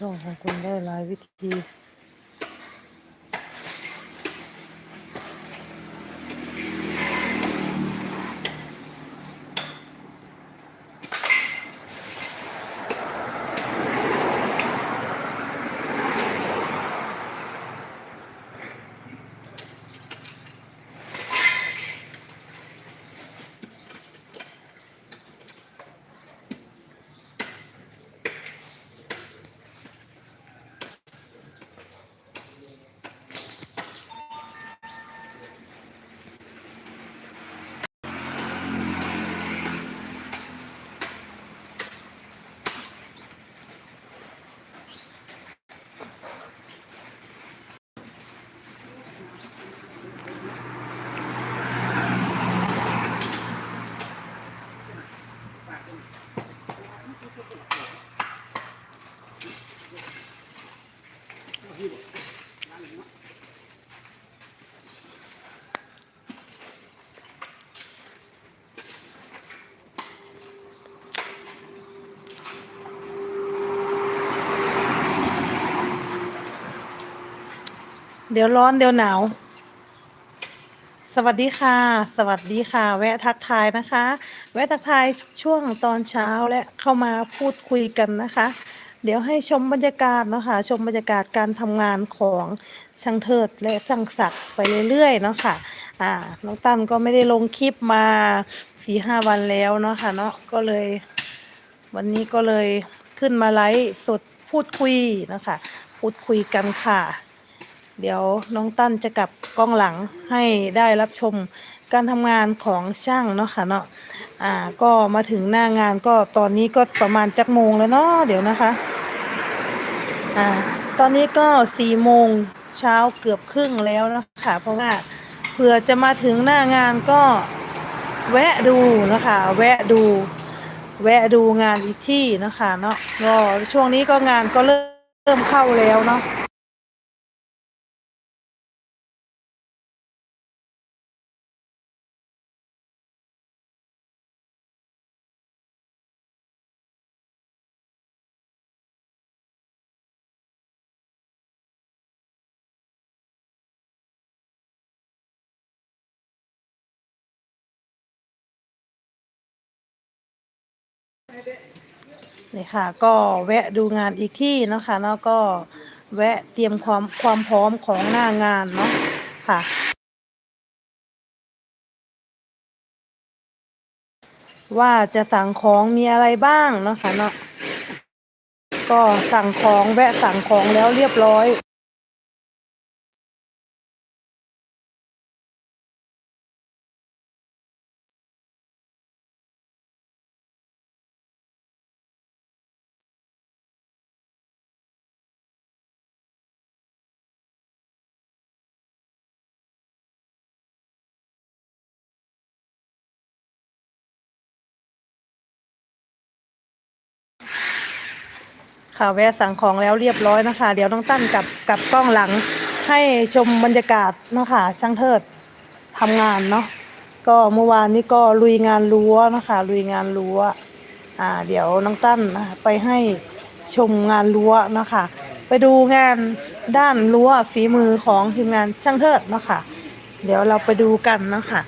ช่องของคุณได้หลายวิธี เดี๋ยวร้อนเดี๋ยวหนาว สวัสดีค่ะ สวัสดีค่ะ แวะทักทายนะคะ แวะทักทายช่วงตอนเช้าและเข้ามาพูดคุยกันนะคะ เดี๋ยวให้ชมบรรยากาศเนาะคะชมบรรยากาศการทำงานของช่างเทิดและช่างศักดิ์ไปเรื่อยๆเนาะค่ะ อ่า น้องตั้นก็ไม่ได้ลงคลิปมาสี่ห้าวันแล้วเนาะค่ะเนาะก็เลย วันนี้ก็เลยขึ้นมาไลฟ์สดพูดคุยนะคะ พูดคุยกันค่ะ เดี๋ยวน้องตั้นจะกลับกล้องหลังให้ได้รับชมการทำงานของช่างเนาะค่ะเนาะอ่าก็มาถึงหน้างานก็ตอนนี้ก็ประมาณจักโมงแล้วเนาะเดี๋ยวนะคะอ่าตอนนี้ก็สี่โมงเช้าเกือบครึ่งแล้วนะคะเพราะว่าเผื่อจะมาถึงหน้างานก็แวะดูนะคะ แวะดู แวะดูงานอีกที่นะคะเนาะก็ช่วงนี้ก็งานก็เริ่มเริ่มเข้าแล้วเนาะ นี่ค่ะ ก็แวะดูงานอีกที่เนาะคะเนาะก็แวะเตรียมความความพร้อมของหน้างานเนาะค่ะ ว่าจะสั่งของมีอะไรบ้างเนาะค่ะเนาะก็สั่งของแวะสั่งของแล้วเรียบร้อย ค่ะแวะสั่งของแล้วเรียบร้อยนะคะ เดี๋ยวน้องตั้นกับกับกล้องหลังให้ชมบรรยากาศเนาะค่ะช่างเทิดทำงานเนาะก็เมื่อวานนี้ก็ลุยงานรั้วนะคะลุยงานรั้วอ่าเดี๋ยวน้องตั้นไปให้ชมงานรั้วนะค่ะไปดูงานด้านรั้วฝีมือของทีมงานช่างเทิดเนาะค่ะเดี๋ยวเราไปดูกันนะค่ะ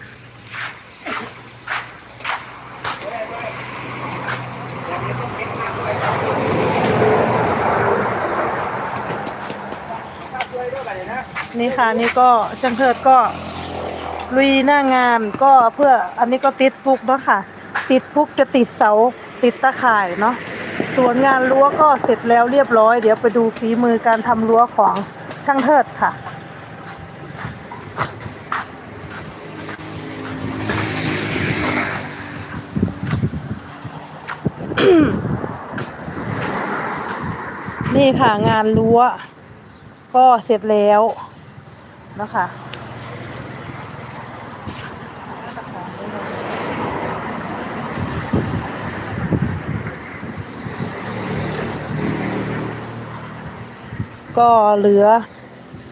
นี่ค่ะนี่ก็ช่างเทิดก็ลุยหน้างานก็เพื่ออันนี้ก็ติดฟุกเนาะค่ะ ติดฟุกจะติดเสาติดตะข่ายเนาะส่วนงานรั้วก็เสร็จแล้วเรียบร้อย เดี๋ยวไปดูฝีมือการทำรั้วของช่างเทิดค่ะนี่ค่ะงานรั้ว ก็เสร็จแล้ว นะคะก็เหลือ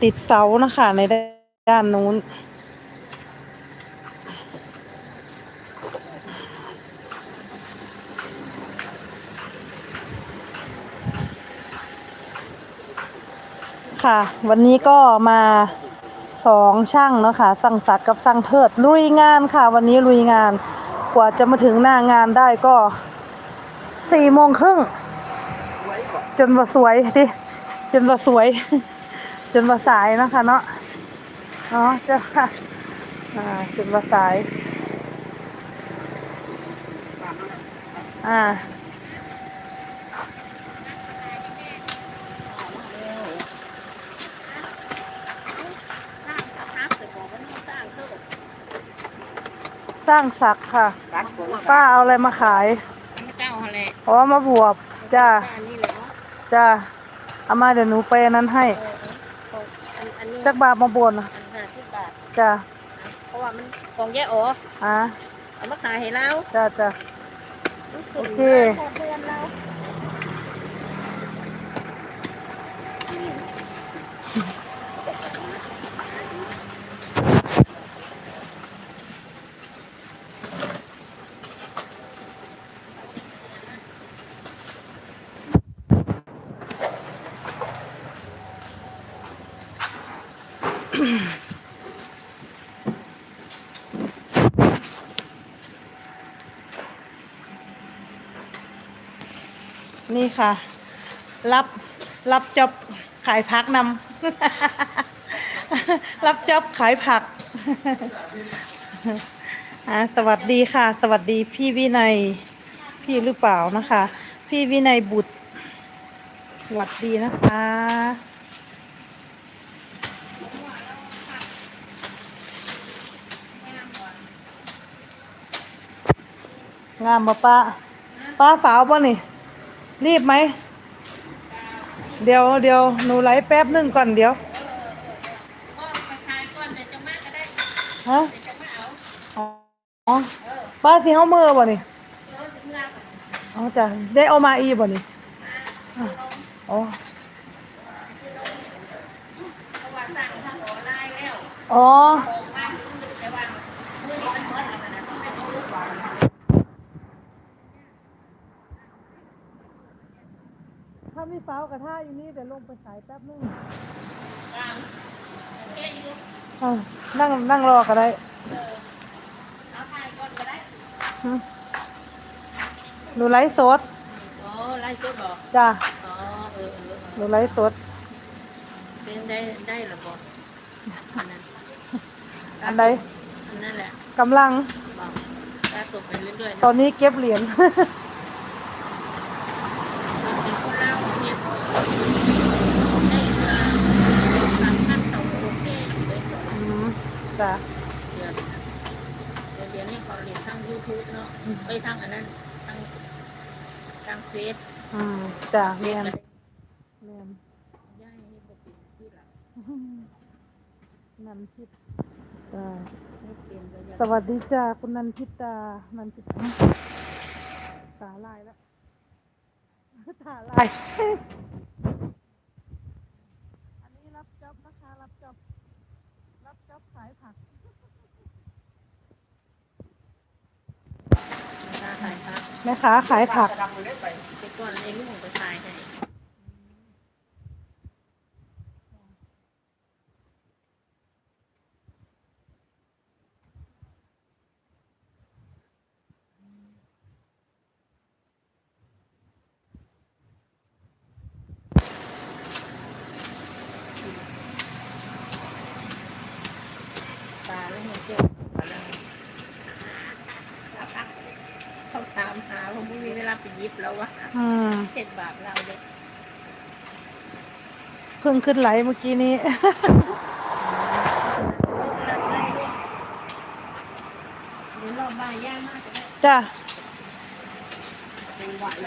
ติดเสานะคะ ในด้านนู้นคค่ะ วันนี้ก็มา สองช่างเนาะค่ะสั่งสักกับสั่งเทิดลุยงานค่ะ วันนี้ลุยงาน กว่าจะมาถึงหน้างานได้ก็สี่โมงครึ่งจนว่าสวยดิจนว่าสวย จนว่าสายเนาะคะเนาะเนาะจ้ะอ่าจนว่าสาย อ่า สร้างศักดิ์ค่ะป้าเอาอะไรมาขายเจ้าอะไรอ๋อมาบวบจ้าอันนี้แหละจ้าเอามาเดี๋ยวหนูไปอันนั้นให้อันอันนี้จักบาทมาบวนน่ะอันห้าสิบบาท จ้าเพราะว่ามันของแย่อ๋ออ่าเอามาขายให้เราจ้าจ้า โอเคพอเพื่อนเรา นี่ค่ะ รับรับจอบขายผักนำ รับจอบขายผักสวัสดีค่ะ สวัสดีพี่วินัย พี่หรือเปล่านะคะ พี่วินัยบุตร สวัสดีนะคะงามบ่ป้าป้าสาวป่ะนี่ รีบไหม เดี๋ยวเดี๋ยวหนูไลฟ์แป๊บหนึ่งก่อนเดี๋ยวก็ไปขายก่อนเดี๋ยวจะมาก็ได้ฮะอ๋อป้าสิเฮาเมื่อบ่นี่เดี๋ยวเมือก่อนอ๋อจ้ะได้เอามาอีบ่นี่อ๋ออนไลน์แล้ว อ๋อ ของบ้านแต่ว่ามื้อนี้มันเมื่อแล้วนะต้องไปดูก่อน ถ้ามีฟ้าวกระท่าอยู่นี่เดี๋ยวลงไปขายแป๊บหนึงตามโอเคอยู่อะนั่งนั่งรอก็ได้เอาขายก่อนก็ได้หึหนูไลฟ์สดโอ้ไล่จุดบอกจ้ะอ๋อเออเออเออหนูไลฟ์สด เป็นได้ได้หรือบอกอันนั้นอันใด อันนั่นแหละกำลัง บอกถ้าตกไปเรื่อยๆตอนะนนี้เก็บเหรียญ เป็นคนเล่าเนี่ยได้เงินสามพันต่อโอเคเลย อืม จ้ะเดือนเดือนเดือนนี้เขาเรียนทางยูทูบเนาะเอ้ยทางอันนั้นทางทางเฟซอืมจ้ะเฟเรียซนก็ได้เรียนย่ายนี่ก็เป็นที่หลักนันทิตจ้าไม่เป็นระยะสวัสดีจ้าคุณนันทิตา นันทิตาตาลายแล้วตาลาย อันนี้รับจ็อบนะคะ รับจ็อบ รับจ็อบขายผัก ตาขายครับ แม่ค้าขายผัก แต่ก่อนไอ้ลูกไปขายให้ ตาแล้วเห็นเจ้าเขาตามหาผมไม่มีเวลาไปยิบแล้ววะ อืม เห็นบาปเราเด็ก เพิ่งขึ้นไหลฟ์เมื่อกี้นี้ เดี๋ยวรอบบ่ายย่ามากจะได้จ้ะเป็นหวานไป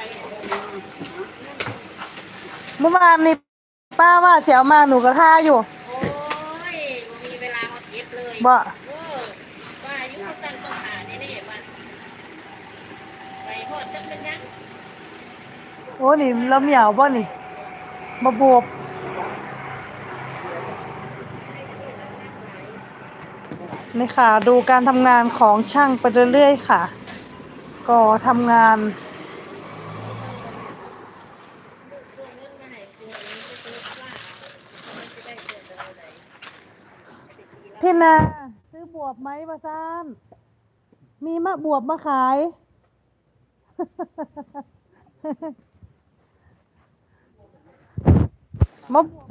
เมื่อวานนี้ป้าว่าเสียวมาหนูกระท่าอยู่โอ้ยบ่มีเวลามาเก็บเลยบ่เออว่าอายุเขาตั้งต้องหานี่นี่มันไปโหดจะเป็นยังโอ้นี่เราเหมียวบ่นี่มาบวบ นี่ค่ะ ดูการทำงานของช่างไปเรื่อยๆค่ะ ก็ทำงานพี่นาซื้อบวบไหมปะซานมีมะบวบมาขาย มะบวบ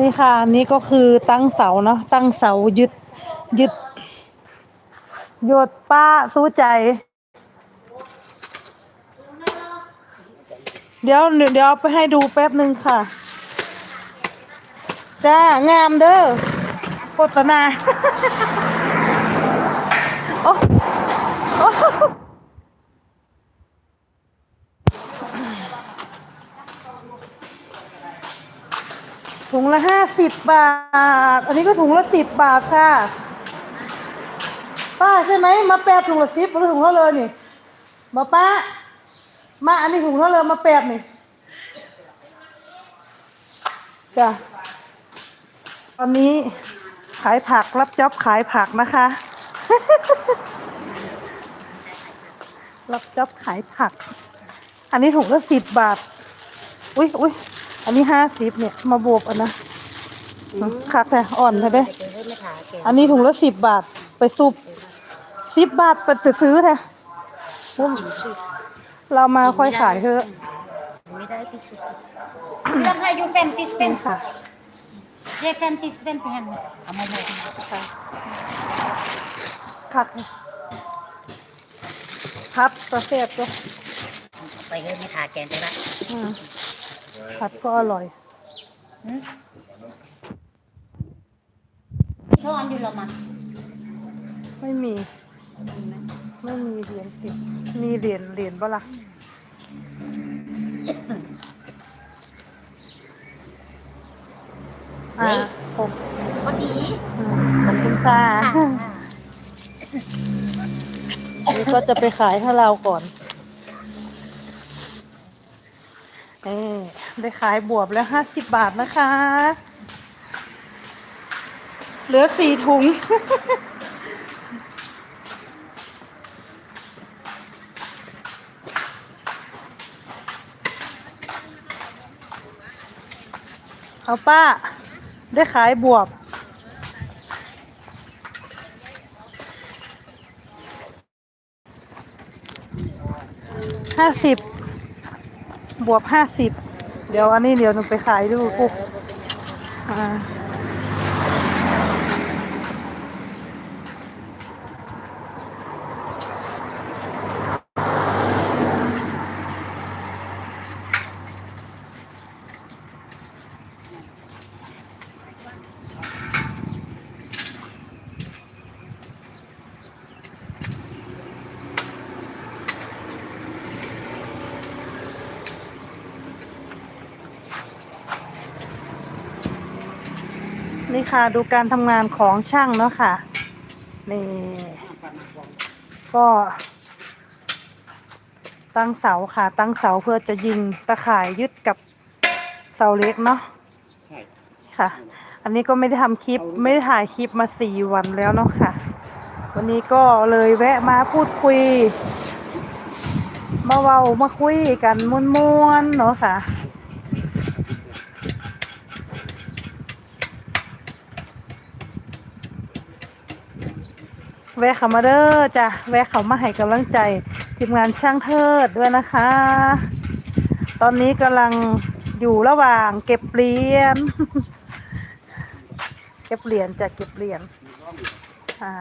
นี่ค่ะ นี่ก็คือตั้งเสาเนาะตั้งเสายึดยึดหยดป้าสู้ใจ เดี๋ยวเดี๋ยวไปให้ดูแป๊บหนึ่งค่ะ จ้างามเด้อโฆษณา โอ้โอ้ ถุงละห้าสิบบาท อันนี้ก็ถุงละสิบบาทค่ะ ป้าใช่ไหมมาแปบถุงละสิบหรือถุงเท่าเลยนี่มาป้า มาอันนี้ถุงเท่าเลยมาแปบนี่จ้ะตอนนี้ขายผักรับจ็อบขายผักนะคะ รับจ็อบขายผัก อันนี้ถุงละสิบบาท อุ้ยอุ้ย อันนี้ห้าสิบเนี่ยมาบวบอันนะคักแท้อ่อนแท้เด้อันนี้ถุงละสิบบาทไปซุปสิบบาทไปซื้อแท้เรามาค่อยขายเถอะไม่ได้ที่สุด Lang kayo 50เป็น cent. ค่ะ Je 50 cent yan. Amo mo. คักพัดประเภทก็ไปเฮ้ยไม่ทาแกนได้ละอืม ผัดก็อร่อยชอนอยู่ละมันไม่มีไม่มีเหรียญสิบมีเหรียญเหรียญบ่ล่ะอ่าผมพอดีอืมขอบคุณค่ะนี่ก็จะไปขายให้เราก่อนนี่ ได้ขายบวบแล้วห้าสิบบาทนะคะ เหลือสี่ถุง เอาป้า ได้ขายบวบห้าสิบบวบห้าสิบ เดี๋ยวอันนี้เดี๋ยวหนูไปขายดูปุ๊บอ่า นี่ค่ะดูการทำงานของช่างเนาะค่ะ นี่ ก็ตั้งเสาค่ะ ตั้งเสาเพื่อจะยิงตะข่ายยึดกับเสาเล็กเนาะใช่ค่ะ อันนี้ก็ไม่ได้ทำคลิปไม่ได้ถ่ายคลิปมาสี่วันแล้วเนาะค่ะ วันนี้ก็เลยแวะมาพูดคุย มาเว้ามาคุยกันมวนๆเนาะค่ะ แวะเขามาเด้อจ้ะแวะเขามาให้กำลังใจทีมงานช่างเทิดด้วยนะคะ ตอนนี้กำลังอยู่ระหว่างเก็บเหรียญเก็บเหรียญจะเก็บเหรียญอ่า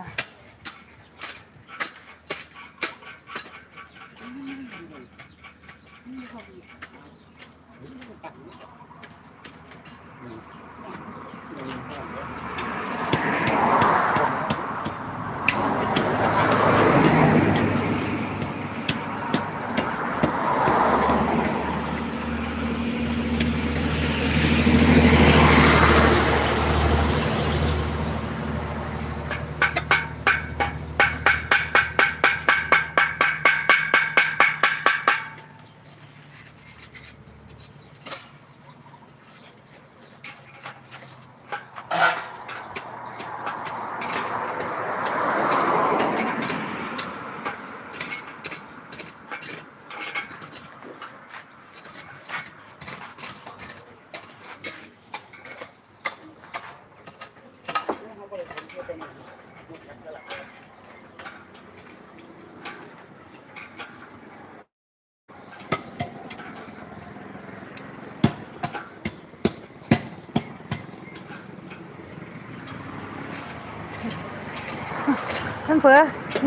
เผือ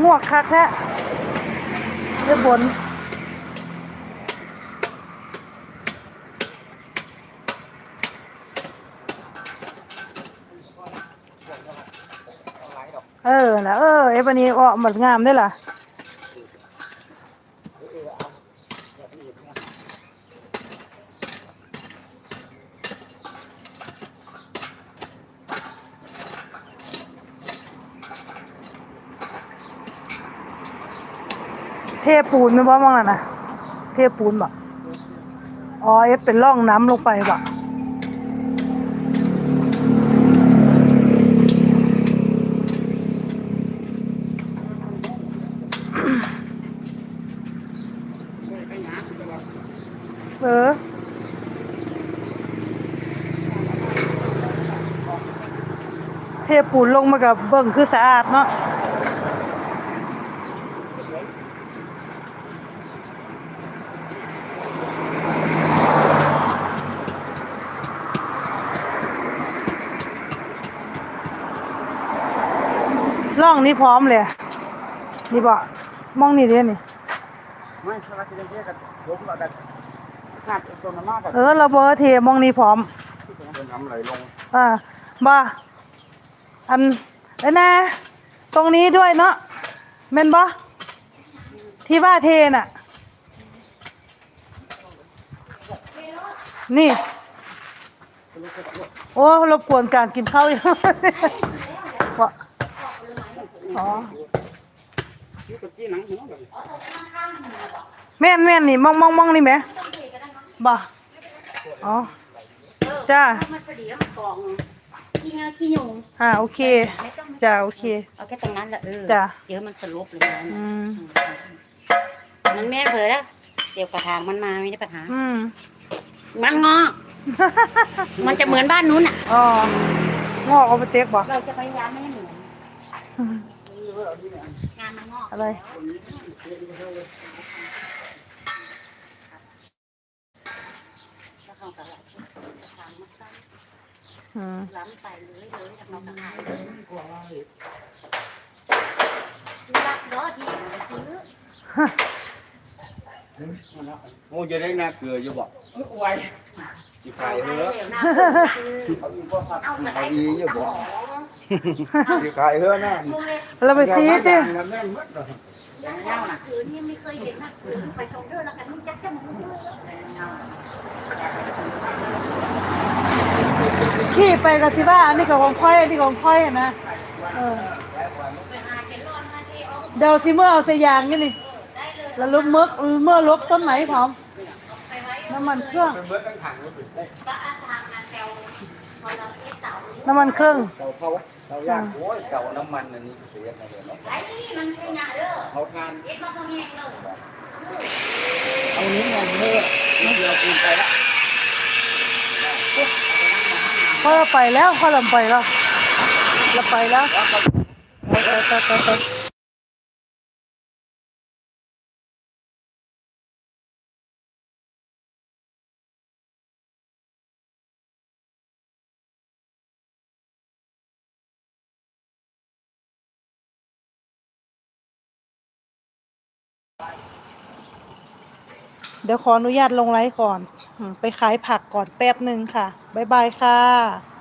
ง่วกคักแท้เดี๋ยวบนเออนะเออไอ้ปานนี้ออกหมดงามได้ล่ะ เทปูนไม่บ่มองน่ะนะเทปูนบ่อ๋อเอฟเป็นร่องน้ำลงไปบ่เออเทปูนลงมากับเบิ่งคือสะอาดเนาะ นี้พร้อมเลย นี่บ่มองนี่เด้นี่ ไม่ถ้าเราจะเรียกกันผมแล้วกันขาดตัวน้ำมากกันเออเราเบอร์เทมองนี่พร้อมเป็นน้ำไหลลงอ่าบ่อันไอ้นะตรงนี้ด้วยเนาะแม่นบ่ที่ว่าเทน่ะ นี่ โอ้รบกวนการกินข้าวอีกบ่ อ๋อที่ตะกี้หนังหัวกันแม่นแม่นนี่มองมองมองนี่ไหมบ่อ๋อจ้ามันพอดีแล้วมันกองขี้เงาขี้ยุงอ่าโอเคไม่ต้องจ้าโอเคเอาแค่ตรงนั้นแหละเออจ้ะเดี๋ยวมันสลบเลยนะอืมมันแม่เผลอแล้วเดี๋ยวกระถางมันมาไม่ได้ปัญหาอืมมันงอกมันจะเหมือนบ้านนู้นอะอ๋องอกเอาไปเต็กบ่เราจะพยายามไม่ให้เหมือน งานมันงอกอะไรแล้วเขาก็ละกระถางมันตั้งอืมล้ำไปเลยเลยแล้วเขาก็ขายเลยรักเด้อที่ไปซื้อโอ้จะได้น่าเกลืออยู่บ่ไว จีไข่เฮ้อเอามาได้ดีอยู่บ่จีไข่เฮ้อนะเราไปซีดิแม่นมัดเลยคืนนี่ไม่เคยเห็นนะคืนไปชมเรื่องแล้วกันมึงจักจะมึงขี่ไปกับสิบ้าอันนี้ก็ของค่อยอันนี้ของค่อยนะเออเดี๋ยวสิเมื่อเอาใส่ยางนี่นี่แล้วลบมึกเมื่อลบต้นไหนพร้อม น้ำมันเครื่อง เป็นเบิดตั้งถังเลยน้ำมันเครื่องเตาเขาเตาย่างโอ้ยเตาน้ำมันอันนี้เสียนะเดี๋ยวเนาะไอ้นี่มันเป็นอย่างเด้อเขาทานเอ็ดมาเขาแห้งแล้วเอานี้มองเฮ้อเดี๋ยวกินไปละพอเราไปแล้วพอเราไปแล้วเราไปแล้วไปไปไปไป เดี๋ยวขออนุญาตลงไลฟ์ก่อนอืมไปขายผักก่อนแป๊บหนึ่งค่ะ บ๊ายบายค่ะ